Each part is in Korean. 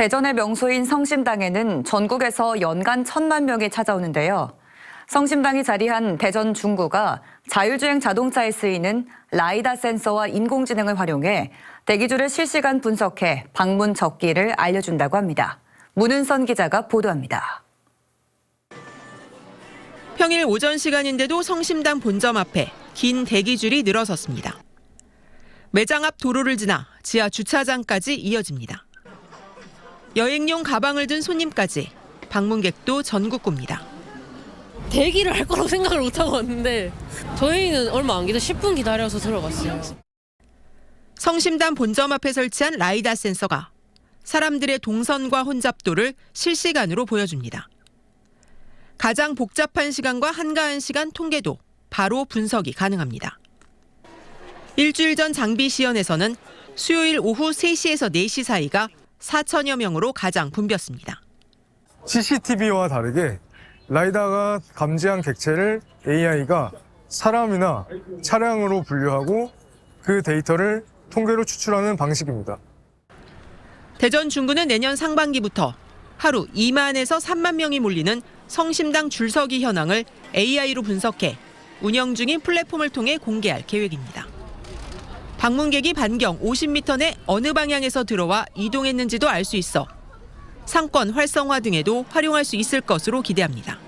대전의 명소인 성심당에는 전국에서 연간 천만 명이 찾아오는데요. 성심당이 자리한 대전 중구가 자율주행 자동차에 쓰이는 라이다 센서와 인공지능을 활용해 대기줄을 실시간 분석해 방문 적기를 알려준다고 합니다. 문은선 기자가 보도합니다. 평일 오전 시간인데도 성심당 본점 앞에 긴 대기줄이 늘어섰습니다. 매장 앞 도로를 지나 지하 주차장까지 이어집니다. 여행용 가방을 든 손님까지 방문객도 전국구입니다. 대기를 할 거라고 생각을 못 하고 왔는데 저희는 얼마 안 기다 10분 기다려서 들어갔어요. 성심당 본점 앞에 설치한 라이다 센서가 사람들의 동선과 혼잡도를 실시간으로 보여줍니다. 가장 복잡한 시간과 한가한 시간 통계도 바로 분석이 가능합니다. 일주일 전 장비 시연에서는 수요일 오후 3시에서 4시 사이가 4천여 명으로 가장 붐볐습니다. CCTV와 다르게 라이다가 감지한 객체를 AI가 사람이나 차량으로 분류하고 그 데이터를 통계로 추출하는 방식입니다. 대전 중구는 내년 상반기부터 하루 2만에서 3만 명이 몰리는 성심당 줄서기 현황을 AI로 분석해 운영 중인 플랫폼을 통해 공개할 계획입니다. 방문객이 반경 50m 내 어느 방향에서 들어와 이동했는지도 알 수 있어 상권 활성화 등에도 활용할 수 있을 것으로 기대합니다.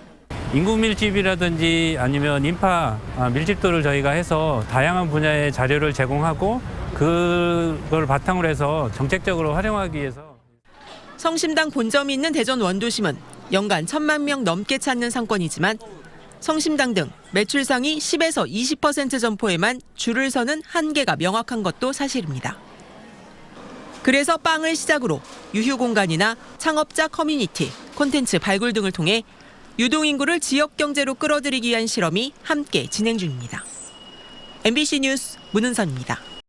인구 밀집이라든지 아니면 인파 아, 밀집도를 저희가 해서 다양한 분야의 자료를 제공하고 그걸 바탕으로 해서 정책적으로 활용하기 위해서 성심당 본점이 있는 대전 원도심은 연간 천만 명 넘게 찾는 상권이지만 성심당 등 매출 상위 10에서 20% 점포에만 줄을 서는 한계가 명확한 것도 사실입니다. 그래서 빵을 시작으로 유휴 공간이나 창업자 커뮤니티, 콘텐츠 발굴 등을 통해 유동 인구를 지역 경제로 끌어들이기 위한 실험이 함께 진행 중입니다. MBC 뉴스 문은선입니다.